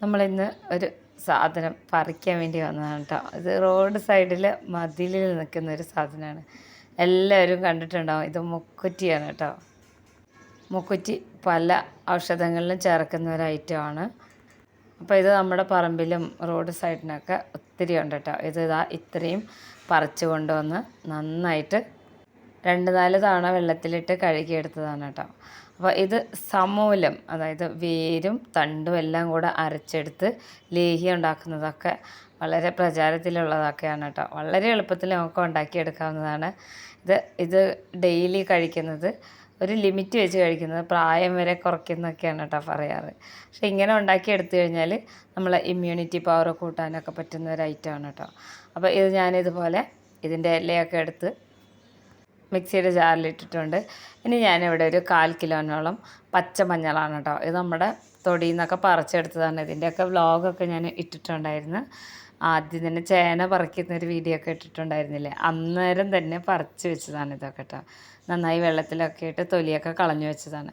നമ്മളിന്ന് ഒരു സാധനം പറിക്കാൻ വേണ്ടി വന്നതാണ് കേട്ടോ ഇത് റോഡ് സൈഡിൽ മതിലിൽ നിൽക്കുന്ന ഒരു സാധനമാണ്. എല്ലാവരും കണ്ടിട്ടുണ്ടാവും. ഇത് മുക്കുറ്റിയാണ് കേട്ടോ മുക്കുറ്റി പല ഔഷധങ്ങളിലും ചേർക്കുന്ന ഒരു ഐറ്റമാണ് അപ്പോൾ ഇത് നമ്മുടെ പറമ്പിലും റോഡ് സൈഡിനൊക്കെ ഒത്തിരി ഉണ്ട് കേട്ടോ ഇത് ഇതാ ഇത്രയും പറിച്ചു കൊണ്ടുവന്ന് നന്നായിട്ട് രണ്ട് നാല് തവണ വെള്ളത്തിലിട്ട് കഴുകിയെടുത്തതാണ് കേട്ടോ അപ്പോൾ ഇത് സമൂലം അതായത് വേരും തണ്ടും എല്ലാം കൂടെ അരച്ചെടുത്ത് ലേഹ്യം ഉണ്ടാക്കുന്നതൊക്കെ വളരെ പ്രചാരത്തിലുള്ളതൊക്കെയാണ് കേട്ടോ. വളരെ എളുപ്പത്തിൽ നമുക്ക് ഉണ്ടാക്കിയെടുക്കാവുന്നതാണ്. ഇത് ഇത് ഡെയിലി കഴിക്കുന്നത് ഒരു ലിമിറ്റ് വെച്ച് കഴിക്കുന്നത് പ്രായം വരെ കുറയ്ക്കുന്നൊക്കെയാണ് കേട്ടോ പറയാറ്. പക്ഷെ ഇങ്ങനെ ഉണ്ടാക്കി എടുത്തു കഴിഞ്ഞാൽ നമ്മളെ ഇമ്മ്യൂണിറ്റി പവർ കൂട്ടാനൊക്കെ പറ്റുന്ന ഒരു ഐറ്റമാണ് കേട്ടോ. അപ്പോൾ ഇത് ഞാനിതുപോലെ ഇതിന്റെ ഇലയൊക്കെ എടുത്ത് മിക്സിയുടെ ജാറിലിട്ടിട്ടുണ്ട്. ഇനി ഞാനിവിടെ ഒരു കാൽ കിലോനോളം പച്ചമഞ്ഞളാണ് കേട്ടോ ഇത് നമ്മുടെ തൊടിയിൽ നിന്നൊക്കെ പറിച്ചെടുത്തതാണ്. ഇതിന്റെയൊക്കെ വ്ളോഗൊക്കെ ഞാൻ ഇട്ടിട്ടുണ്ടായിരുന്നു. ആദ്യം തന്നെ ചേന പറിക്കുന്ന ഒരു വീഡിയോ ഒക്കെ ഇട്ടിട്ടുണ്ടായിരുന്നില്ലേ? അന്നേരം തന്നെ പറിച്ച് വെച്ചതാണ് ഇതൊക്കെ കേട്ടോ നന്നായി വെള്ളത്തിലൊക്കെ ഇട്ട് തൊലിയൊക്കെ കളഞ്ഞു വെച്ചതാണ്.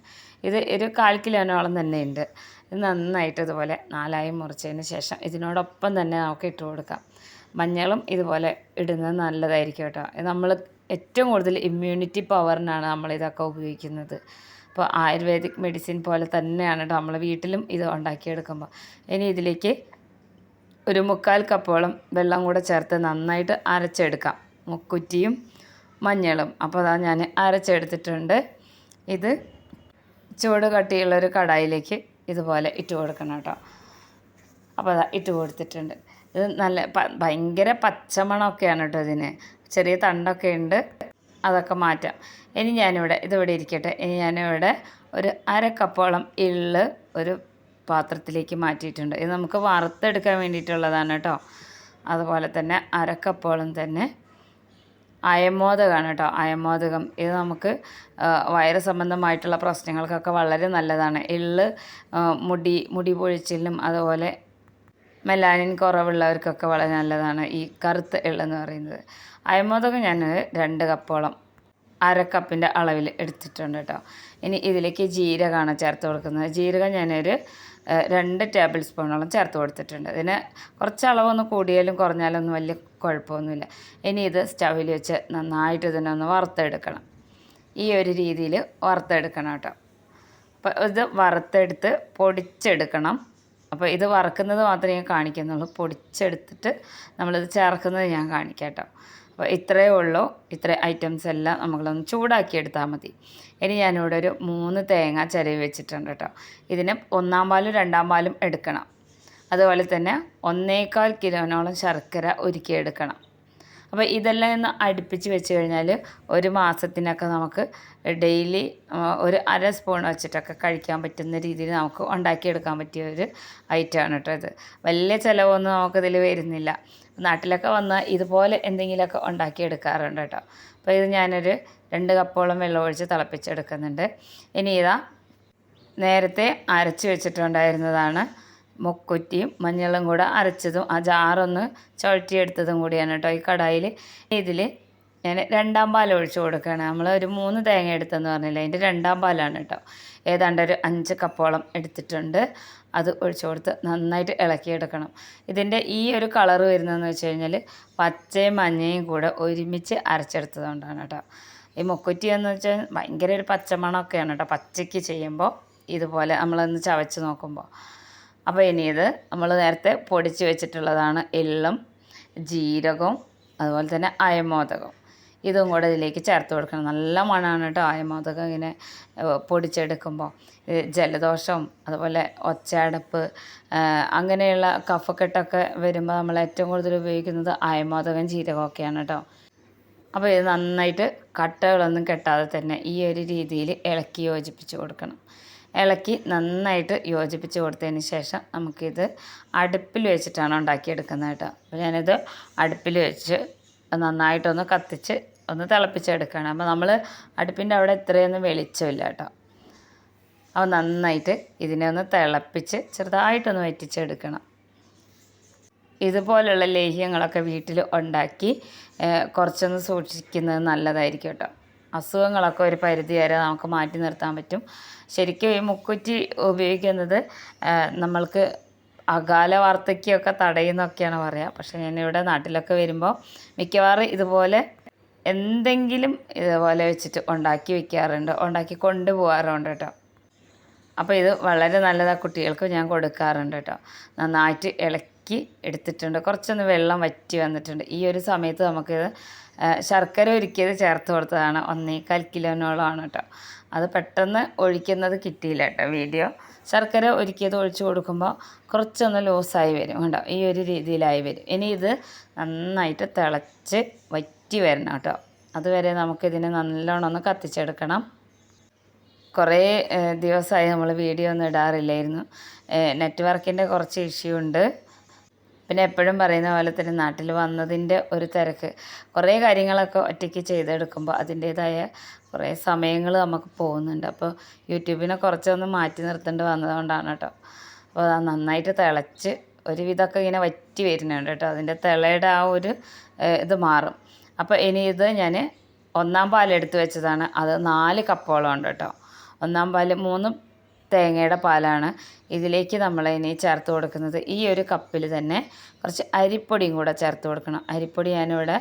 ഇത് ഒരു കാൽ കിലോനോളം തന്നെ ഉണ്ട് ഇത് നന്നായിട്ട് ഇതുപോലെ നാലായി മുറിച്ചതിന് ശേഷം ഇതിനോടൊപ്പം തന്നെ നമുക്ക് ഇട്ട് കൊടുക്കാം. മഞ്ഞളും ഇതുപോലെ ഇടുന്നത് നല്ലതായിരിക്കും കേട്ടോ നമ്മൾ ഏറ്റവും കൂടുതൽ ഇമ്മ്യൂണിറ്റി പവറിനാണ് നമ്മൾ ഇതൊക്കെ ഉപയോഗിക്കുന്നത്. അപ്പോൾ ആയുർവേദിക് മെഡിസിൻ പോലെ തന്നെയാണ് കേട്ടോ നമ്മൾ വീട്ടിലും ഇത് ഉണ്ടാക്കിയെടുക്കുമ്പോൾ ഇനി ഇതിലേക്ക് ഒരു മുക്കാൽ കപ്പോളം വെള്ളം കൂടെ ചേർത്ത് നന്നായിട്ട് അരച്ചെടുക്കാം. മുക്കുറ്റിയും മഞ്ഞളും. അപ്പോൾ അതാ ഞാൻ അരച്ചെടുത്തിട്ടുണ്ട്. ഇത് ചൂട് കട്ടിയുള്ളൊരു കടായിലേക്ക് ഇതുപോലെ ഇട്ട് കൊടുക്കണം കേട്ടോ. അപ്പോൾ അതാ ഇട്ട് കൊടുത്തിട്ടുണ്ട്. ഇത് നല്ല ഭയങ്കര പച്ചമണമൊക്കെയാണ് കേട്ടോ ഇതിന്. ചെറിയ തണ്ടൊക്കെ ഉണ്ട്. അതൊക്കെ മാറ്റാം. ഇനി ഞാനിവിടെ ഇതിവിടെ ഇരിക്കട്ടെ. ഇനി ഞാനിവിടെ ഒരു അര കപ്പോളം ഒരു പാത്രത്തിലേക്ക് മാറ്റിയിട്ടുണ്ട്. ഇത് നമുക്ക് വറുത്തെടുക്കാൻ വേണ്ടിയിട്ടുള്ളതാണ് കേട്ടോ. അതുപോലെ തന്നെ അരക്കപ്പോളം കപ്പോളം തന്നെ അയമോദകമാണ് കേട്ടോ. അയമോദകം. ഇത് നമുക്ക് വയറ് സംബന്ധമായിട്ടുള്ള പ്രശ്നങ്ങൾക്കൊക്കെ വളരെ നല്ലതാണ്. എള്ള് മുടി മുടി പൊഴിച്ചിലിനും അതുപോലെ മെലാനിൻ കുറവുള്ളവർക്കൊക്കെ വളരെ നല്ലതാണ് ഈ കറുത്ത എള്ളെന്ന് പറയുന്നത്. അയമോദകം ഞാൻ രണ്ട് കപ്പോളം അര കപ്പിന്റെ അളവിൽ എടുത്തിട്ടുണ്ട് കേട്ടോ. ഇനി ഇതിലേക്ക് ജീരകമാണ് ചേർത്ത് കൊടുക്കുന്നത്. ജീരകം ഞാനൊരു രണ്ട് ടേബിൾ സ്പൂണോളം ചേർത്ത് കൊടുത്തിട്ടുണ്ട്. ഇതിന് കുറച്ച് അളവൊന്ന് കൂടിയാലും കുറഞ്ഞാലൊന്നും വലിയ കുഴപ്പമൊന്നുമില്ല. ഇനി ഇത് സ്റ്റവിൽ വെച്ച് നന്നായിട്ട് ഇതിനൊന്ന് വറുത്തെടുക്കണം. ഈ ഒരു രീതിയിൽ വറുത്തെടുക്കണം കേട്ടോ. അപ്പോൾ ഇത് വറുത്തെടുത്ത് പൊടിച്ചെടുക്കണം. അപ്പോൾ ഇത് വറക്കുന്നത് മാത്രമേ ഞാൻ കാണിക്കുന്നുള്ളൂ. പൊടിച്ചെടുത്തിട്ട് നമ്മളിത് ചേർക്കുന്നത് ഞാൻ കാണിക്കാം അപ്പോൾ ഇത്രയേ ഉള്ളൂ. ഇത്ര ഐറ്റംസ് എല്ലാം നമ്മളൊന്ന് ചൂടാക്കി എടുത്താൽ മതി. ഇനി ഞാനിവിടെ ഒരു മൂന്ന് തേങ്ങ ചിരവി വെച്ചിട്ടുണ്ട് കേട്ടോ. ഇതിന് ഒന്നാം പാലും രണ്ടാം പാലും എടുക്കണം. അതുപോലെ തന്നെ ഒന്നേകാൽ കിലോനോളം ശർക്കര ഉരുക്കിയെടുക്കണം. അപ്പോൾ ഇതെല്ലാം ഒന്ന് അടുപ്പിച്ച് വെച്ച് കഴിഞ്ഞാൽ ഒരു മാസത്തിനൊക്കെ നമുക്ക് ഡെയിലി ഒരു അര സ്പൂൺ വെച്ചിട്ടൊക്കെ കഴിക്കാൻ പറ്റുന്ന രീതിയിൽ നമുക്ക് ഉണ്ടാക്കിയെടുക്കാൻ പറ്റിയ ഒരു ഐറ്റമാണ് കേട്ടോ ഇത്. വലിയ ചിലവൊന്നും നമുക്കിതിൽ വരുന്നില്ല. നാട്ടിലൊക്കെ വന്നാൽ ഇതുപോലെ എന്തെങ്കിലുമൊക്കെ ഉണ്ടാക്കിയെടുക്കാറുണ്ട് കേട്ടോ. അപ്പോൾ ഇത് ഞാനൊരു രണ്ട് കപ്പോളം വെള്ളം ഒഴിച്ച് തിളപ്പിച്ചെടുക്കുന്നുണ്ട്. ഇനി ഇതാ നേരത്തെ അരച്ച് വെച്ചിട്ടുണ്ടായിരുന്നതാണ് മുക്കുറ്റിയും മഞ്ഞളും കൂടെ അരച്ചതും ആ ജാറൊന്ന് ചുഴറ്റിയെടുത്തതും കൂടിയാണ് കേട്ടോ ഈ കടായിൽ ഇതിൽ ഞാൻ രണ്ടാം പാൽ ഒഴിച്ചു കൊടുക്കുകയാണ്. നമ്മൾ ഒരു മൂന്ന് തേങ്ങ എടുത്തെന്ന് പറഞ്ഞില്ല അതിന്റെ രണ്ടാം പാലാണ് കേട്ടോ. ഏതാണ്ട് ഒരു അഞ്ച് കപ്പോളം എടുത്തിട്ടുണ്ട്. അത് ഒഴിച്ചു കൊടുത്ത് നന്നായിട്ട് ഇളക്കിയെടുക്കണം. ഇതിന്റെ ഈ ഒരു കളർ വരുന്നതെന്ന് വെച്ച് കഴിഞ്ഞാൽ പച്ചയും മഞ്ഞയും കൂടെ ഒരുമിച്ച് അരച്ചെടുത്തതുകൊണ്ടാണ് കേട്ടോ. ഈ മുക്കുറ്റി എന്ന് വെച്ചാൽ ഭയങ്കര ഒരു പച്ചമണമൊക്കെയാണ് കേട്ടോ. പച്ചയ്ക്ക് ചെയ്യുമ്പോൾ ഇതുപോലെ നമ്മളൊന്ന് ചവച്ച് നോക്കുമ്പോൾ അപ്പോൾ ഇനി ഇത് നമ്മൾ നേരത്തെ പൊടിച്ച് വെച്ചിട്ടുള്ളതാണ് എള്ളും ജീരകവും അതുപോലെ തന്നെ അയമോദകം. ഇതും കൂടെ ഇതിലേക്ക് ചേർത്ത് കൊടുക്കണം. നല്ല മണമാണ് കേട്ടോ അയമോദകം ഇങ്ങനെ പൊടിച്ചെടുക്കുമ്പോൾ ജലദോഷം അതുപോലെ ഒച്ചയടപ്പ് അങ്ങനെയുള്ള കഫക്കെട്ടൊക്കെ വരുമ്പോൾ നമ്മൾ ഏറ്റവും കൂടുതൽ ഉപയോഗിക്കുന്നത് അയമോദകം ജീരകമൊക്കെയാണ് കേട്ടോ അപ്പോൾ ഇത് നന്നായിട്ട് കട്ടകളൊന്നും കെട്ടാതെ തന്നെ ഈ ഒരു രീതിയിൽ ഇളക്കി യോജിപ്പിച്ച് കൊടുക്കണം. ഇളക്കി നന്നായിട്ട് യോജിപ്പിച്ച് കൊടുത്തതിന് ശേഷം നമുക്കിത് അടുപ്പിൽ വെച്ചിട്ടാണ് ഉണ്ടാക്കിയെടുക്കുന്നത് കേട്ടോ. അപ്പോൾ ഞാനിത് അടുപ്പിൽ വെച്ച് നന്നായിട്ടൊന്ന് കത്തിച്ച് ഒന്ന് തിളപ്പിച്ചെടുക്കുകയാണ്. അപ്പോൾ നമ്മൾ അടുപ്പിന്റെ അവിടെ ഇത്രയൊന്നും വെളിച്ചമില്ല കേട്ടോ. അപ്പോൾ നന്നായിട്ട് ഇതിനെ ഒന്ന് തിളപ്പിച്ച് ചെറുതായിട്ടൊന്ന് വറ്റിച്ചെടുക്കണം. ഇതുപോലുള്ള ലേഹ്യങ്ങളൊക്കെ വീട്ടിൽ ഉണ്ടാക്കി കുറച്ചൊന്ന് സൂക്ഷിക്കുന്നത് നല്ലതായിരിക്കും കേട്ടോ. അസുഖങ്ങളൊക്കെ ഒരു പരിധി വരെ നമുക്ക് മാറ്റി നിർത്താൻ പറ്റും. ശരിക്കും ഈ മുക്കുറ്റി ഉപയോഗിക്കുന്നത് നമ്മൾക്ക് അകാല വാർദ്ധക്യമൊക്കെ തടയുന്നൊക്കെയാണ് പറയുക പക്ഷേ ഞാൻ ഇവിടെ നാട്ടിലൊക്കെ വരുമ്പോൾ മിക്കവാറും ഇതുപോലെ എന്തെങ്കിലും ഇതുപോലെ വെച്ചിട്ട് ഉണ്ടാക്കി വെക്കാറുണ്ട്. ഉണ്ടാക്കി കൊണ്ടുപോകാറുണ്ട് കേട്ടോ. അപ്പോൾ ഇത് വളരെ നല്ലതാണ് കുട്ടികൾക്ക് ഞാൻ കൊടുക്കാറുണ്ട് കേട്ടോ. നന്നായിട്ട് ഇളക്കി എടുത്തിട്ടുണ്ട്. കുറച്ചൊന്ന് വെള്ളം വറ്റി വന്നിട്ടുണ്ട്. ഈ ഒരു സമയത്ത് നമുക്കിത് ശർക്കര ഒരുക്കിയത് ചേർത്ത് കൊടുത്തതാണ്. ഒന്നേകാൽ കിലോനോളമാണ് കേട്ടോ. അത് പെട്ടെന്ന് ഒഴിക്കുന്നത് കിട്ടിയില്ല കേട്ടോ വീഡിയോ. ശർക്കര ഒരുക്കിയത് ഒഴിച്ച് കൊടുക്കുമ്പോൾ കുറച്ചൊന്ന് ലൂസായി വരും കേട്ടോ ഈ ഒരു രീതിയിലായി വരും. ഇനി ഇത് നന്നായിട്ട് തിളച്ച് വറ്റി വരണം കേട്ടോ. അതുവരെ നമുക്കിതിനെ നല്ലോണം ഒന്ന് കത്തിച്ചെടുക്കണം. കുറേ ദിവസമായി നമ്മൾ വീഡിയോ ഒന്നും ഇടാറില്ലായിരുന്നു. നെറ്റ്വർക്കിന്റെ കുറച്ച് ഇഷ്യൂ ഉണ്ട്. പിന്നെ എപ്പോഴും പറയുന്ന പോലെ തന്നെ നാട്ടിൽ വന്നതിന്റെ ഒരു തിരക്ക്. കുറേ കാര്യങ്ങളൊക്കെ ഒറ്റയ്ക്ക് ചെയ്തെടുക്കുമ്പോൾ അതിന്റേതായ കുറേ സമയങ്ങൾ നമുക്ക് പോകുന്നുണ്ട്. അപ്പോൾ യൂട്യൂബിനെ കുറച്ചൊന്ന് മാറ്റി നിർത്തേണ്ടി വന്നതുകൊണ്ടാണ് കേട്ടോ. അപ്പോൾ അത് നന്നായിട്ട് തിളച്ച് ഒരുവിധമൊക്കെ ഇങ്ങനെ വറ്റി വരുന്നുണ്ട് കേട്ടോ. അതിന്റെ തിളയുടെ ആ ഒരു ഇത് മാറും. അപ്പോൾ ഇനി ഇത് ഞാൻ ഒന്നാം പാലെടുത്ത് വെച്ചതാണ്. അത് നാല് കപ്പോളം ഉണ്ട് കേട്ടോ. ഒന്നാം പാൽ മൂന്ന് തേങ്ങയുടെ പാലാണ് ഇതിലേക്ക് നമ്മൾ ഇനി ചേർത്ത് കൊടുക്കുന്നത്. ഈ ഒരു കപ്പിൽ തന്നെ കുറച്ച് അരിപ്പൊടിയും കൂടെ ചേർത്ത് കൊടുക്കണം. അരിപ്പൊടി ഞാനിവിടെ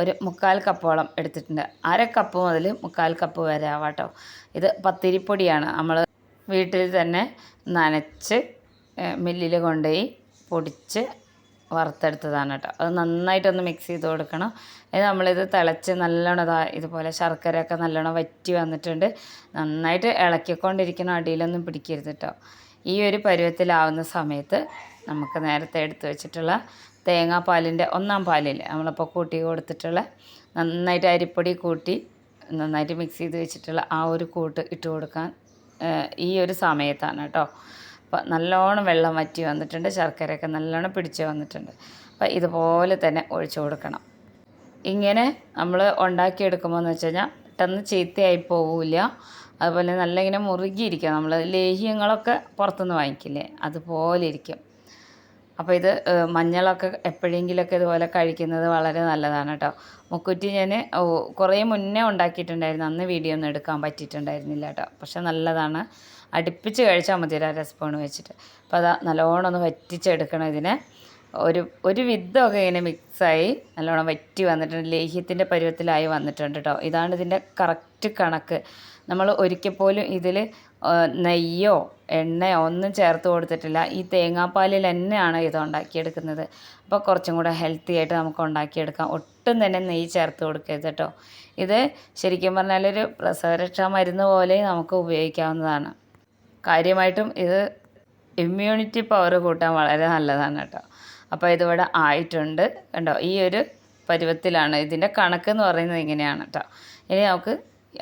ഒരു മുക്കാൽ കപ്പോളം എടുത്തിട്ടുണ്ട്. അര കപ്പ് മുതൽ മുക്കാൽ കപ്പ് വരെ ആവാട്ടോ. ഇത് പത്തിരിപ്പൊടിയാണ്. നമ്മൾ വീട്ടിൽ തന്നെ നനച്ച് മില്ലിൽ കൊണ്ടുപോയി പൊടിച്ച് വറുത്തെടുത്തതാണ് കേട്ടോ. അത് നന്നായിട്ടൊന്ന് മിക്സ് ചെയ്ത് കൊടുക്കണം. അത് നമ്മളിത് തിളച്ച് നല്ലോണം ഇതാ ഇതുപോലെ ശർക്കരയൊക്കെ നല്ലോണം വറ്റി വന്നിട്ടുണ്ട്. നന്നായിട്ട് ഇളക്കിക്കൊണ്ടിരിക്കണം അടിയിലൊന്നും പിടിക്കരുത് കേട്ടോ. ഈ ഒരു പരുവത്തിലാവുന്ന സമയത്ത് നമുക്ക് നേരത്തെ എടുത്ത് വെച്ചിട്ടുള്ള തേങ്ങാപ്പാലിന്റെ ഒന്നാം പാലില്ലേ നമ്മളിപ്പോൾ കൂട്ടി കൊടുത്തിട്ടുള്ള നന്നായിട്ട് അരിപ്പൊടി കൂട്ടി നന്നായിട്ട് മിക്സ് ചെയ്ത് വെച്ചിട്ടുള്ള ആ ഒരു കൂട്ട് ഇട്ട് കൊടുക്കാൻ ഈ ഒരു സമയത്താണ് കേട്ടോ. അപ്പോൾ നല്ലോണം വെള്ളം വറ്റി വന്നിട്ടുണ്ട് ശർക്കരയൊക്കെ നല്ലോണം പിടിച്ച് വന്നിട്ടുണ്ട്. അപ്പം ഇതുപോലെ തന്നെ ഒഴിച്ചു കൊടുക്കണം. ഇങ്ങനെ നമ്മൾ ഉണ്ടാക്കിയെടുക്കുമ്പോൾ എന്ന് വെച്ച് കഴിഞ്ഞാൽ പെട്ടെന്ന് ചീത്തയായി പോവില്ല. അതുപോലെ നല്ല ഇങ്ങനെ മുറുകിയിരിക്കുക നമ്മൾ ലേഹ്യങ്ങളൊക്കെ പുറത്തുനിന്ന് വാങ്ങിക്കില്ലേ? അതുപോലെ ഇരിക്കും. അപ്പോൾ ഇത് മഞ്ഞളൊക്കെ എപ്പോഴെങ്കിലൊക്കെ ഇതുപോലെ കഴിക്കുന്നത് വളരെ നല്ലതാണ് കേട്ടോ മുക്കുറ്റി ഞാൻ കുറേ മുന്നേ ഉണ്ടാക്കിയിട്ടുണ്ടായിരുന്നു. അന്ന് വീഡിയോ ഒന്നും എടുക്കാൻ പറ്റിയിട്ടുണ്ടായിരുന്നില്ല കേട്ടോ പക്ഷെ നല്ലതാണ്. അടുപ്പിച്ച് കഴിച്ചാൽ മതി ഒരു അരസ്പൂൺ വെച്ചിട്ട്. അപ്പോൾ അതാ നല്ലോണം ഒന്ന് വറ്റിച്ചെടുക്കണം ഇതിനെ. ഒരു ഒരു വിധമൊക്കെ ഇങ്ങനെ മിക്സായി നല്ലോണം വറ്റി വന്നിട്ടുണ്ട്. ലേഹ്യത്തിന്റെ പരുവത്തിലായി വന്നിട്ടുണ്ട് കേട്ടോ ഇതാണ് ഇതിന്റെ കറക്റ്റ് കണക്ക്. നമ്മൾ ഒരിക്കൽ പോലും ഇതിൽ നെയ്യോ എണ്ണയോ ഒന്നും ചേർത്ത് കൊടുത്തിട്ടില്ല. ഈ തേങ്ങാപ്പാലിൽ തന്നെയാണ് ഇത് ഉണ്ടാക്കിയെടുക്കുന്നത്. അപ്പോൾ കുറച്ചും കൂടെ ഹെൽത്തി ആയിട്ട് നമുക്ക് ഉണ്ടാക്കിയെടുക്കാം. ഒട്ടും തന്നെ നെയ്യ് ചേർത്ത് കൊടുക്കരുത് കേട്ടോ. ഇത് ശരിക്കും പറഞ്ഞാൽ ഒരു പ്രസവരക്ഷാ മരുന്ന് പോലെ നമുക്ക് ഉപയോഗിക്കാവുന്നതാണ്. കാര്യമായിട്ടും ഇത് ഇമ്മ്യൂണിറ്റി പവർ കൂട്ടാൻ വളരെ നല്ലതാണ് കേട്ടോ. അപ്പോൾ ഇതിവിടെ ആയിട്ടുണ്ട് കണ്ടോ? ഈ ഒരു പരുവത്തിലാണ് ഇതിന്റെ കണക്ക് എന്ന് പറയുന്നത് ഇങ്ങനെയാണ് കേട്ടോ. ഇനി നമുക്ക്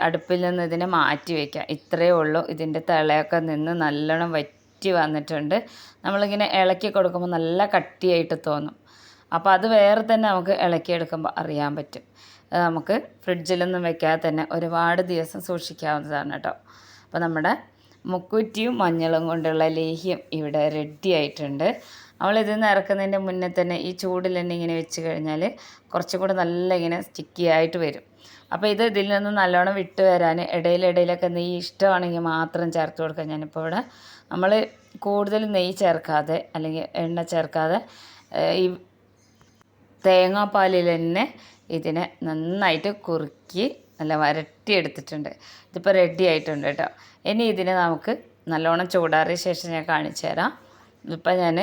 അടുപ്പിൽ നിന്ന് ഇതിനെ മാറ്റി വയ്ക്കാം ഇത്രയേ ഉള്ളൂ. ഇതിന്റെ തിളയൊക്കെ നിന്ന് നല്ലോണം വറ്റി വന്നിട്ടുണ്ട്. നമ്മളിങ്ങനെ ഇളക്കി കൊടുക്കുമ്പോൾ നല്ല കട്ടിയായിട്ട് തോന്നും. അപ്പോൾ അത് വേറെ തന്നെ നമുക്ക് ഇളക്കിയെടുക്കുമ്പോൾ അറിയാൻ പറ്റും. അത് നമുക്ക് ഫ്രിഡ്ജിലൊന്നും വെക്കാതെ തന്നെ ഒരുപാട് ദിവസം സൂക്ഷിക്കാവുന്നതാണ് കേട്ടോ. അപ്പോൾ നമ്മുടെ മുക്കുറ്റിയും മഞ്ഞളും കൊണ്ടുള്ള ലേഹ്യം ഇവിടെ റെഡി ആയിട്ടുണ്ട്. നമ്മളിതിൽ നിന്ന് ഇറക്കുന്നതിന്റെ മുന്നേ തന്നെ ഈ ചൂടിൽ തന്നെ ഇങ്ങനെ വെച്ച് കഴിഞ്ഞാൽ കുറച്ചും കൂടെ നല്ല ഇങ്ങനെ സ്റ്റിക്കി ആയിട്ട് വരും. അപ്പോൾ ഇത് ഇതിൽ നിന്ന് നല്ലോണം വിട്ട് വരാൻ ഇടയിലിടയിലൊക്കെ നെയ്യ് ഇഷ്ടമാണെങ്കിൽ മാത്രം ചേർത്ത് കൊടുക്കാം. ഞാനിപ്പോൾ ഇവിടെ നമ്മൾ കൂടുതൽ നെയ്യ് ചേർക്കാതെ അല്ലെങ്കിൽ എണ്ണ ചേർക്കാതെ ഈ തേങ്ങാപ്പാലിൽ തന്നെ ഇതിനെ നന്നായിട്ട് കുറുക്കി നല്ല വരട്ടിയെടുത്തിട്ടുണ്ട്. ഇതിപ്പോൾ റെഡി ആയിട്ടുണ്ട് കേട്ടോ. ഇനി ഇതിനെ നമുക്ക് നല്ലോണം ചൂടാറിയ ശേഷം ഞാൻ കാണിച്ചു തരാം. ഇപ്പം ഞാൻ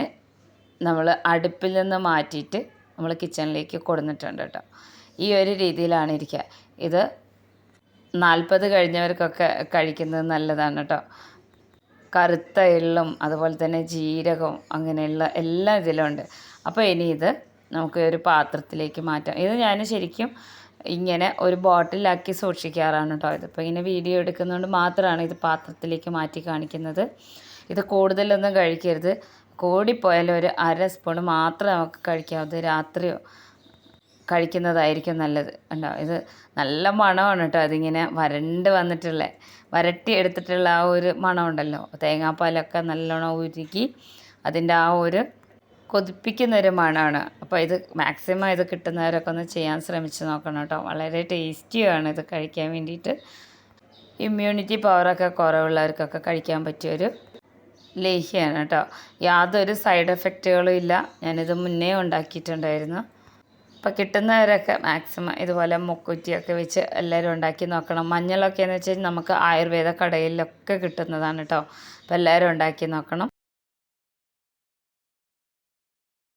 നമ്മൾ അടുപ്പിൽ നിന്ന് മാറ്റിയിട്ട് നമ്മൾ കിച്ചണിലേക്ക് കൊടുന്നിട്ടുണ്ട് കേട്ടോ. ഈ ഒരു രീതിയിലാണ് ഇരിക്കുക ഇത് നാൽപ്പത് കഴിഞ്ഞവർക്കൊക്കെ കഴിക്കുന്നത് നല്ലതാണ് കേട്ടോ. കറുത്ത എള്ളും അതുപോലെ തന്നെ ജീരകവും അങ്ങനെയുള്ള എല്ലാം ഇതിലുണ്ട് അപ്പോൾ ഇനി ഇത് നമുക്ക് ഒരു പാത്രത്തിലേക്ക് മാറ്റാം. ഇത് ഞാൻ ശരിക്കും ഇങ്ങനെ ഒരു ബോട്ടിലാക്കി സൂക്ഷിക്കാറാണ് കേട്ടോ ഇതിപ്പോൾ ഇങ്ങനെ വീഡിയോ എടുക്കുന്നതുകൊണ്ട് മാത്രമാണ് ഇത് പാത്രത്തിലേക്ക് മാറ്റി കാണിക്കുന്നത്. ഇത് കൂടുതലൊന്നും കഴിക്കരുത്. കൂടിപ്പോയാൽ ഒരു അര സ്പൂൺ മാത്രമേ നമുക്ക് കഴിക്കാവൂ രാത്രിയോ കഴിക്കുന്നതായിരിക്കും നല്ലത്. ഉണ്ടോ ഇത് നല്ല മണമാണ് കേട്ടോ അതിങ്ങനെ വരണ്ട് വന്നിട്ടുള്ള. വരട്ടി എടുത്തിട്ടുള്ള ആ ഒരു മണമുണ്ടല്ലോ. തേങ്ങാപ്പാലൊക്കെ നല്ലോണം ഉരുക്കി അതിന്റെ ആ ഒരു കൊതിപ്പിക്കുന്ന ഒരു മണമാണ് അപ്പോൾ ഇത് മാക്സിമം ഇത് കിട്ടുന്നവരൊക്കെ ഒന്ന് ചെയ്യാൻ ശ്രമിച്ച് നോക്കണം കേട്ടോ വളരെ ടേസ്റ്റിയാണ് ഇത് കഴിക്കാൻ വേണ്ടിയിട്ട്. ഇമ്മ്യൂണിറ്റി പവറൊക്കെ കുറവുള്ളവർക്കൊക്കെ കഴിക്കാൻ പറ്റിയൊരു ലേഹ്യമാണ് കേട്ടോ യാതൊരു സൈഡ് എഫക്റ്റുകളും ഇല്ല. ഞാനിത് മുന്നേ ഉണ്ടാക്കിയിട്ടുണ്ടായിരുന്നു. അപ്പോൾ കിട്ടുന്നവരൊക്കെ മാക്സിമം ഇതുപോലെ മുക്കുറ്റിയൊക്കെ വെച്ച് എല്ലാവരും ഉണ്ടാക്കി നോക്കണം. മഞ്ഞളൊക്കെ എന്ന് വെച്ചാൽ നമുക്ക് ആയുർവേദ കടയിലൊക്കെ കിട്ടുന്നതാണ് കേട്ടോ അപ്പോൾ എല്ലാവരും ഉണ്ടാക്കി നോക്കണം.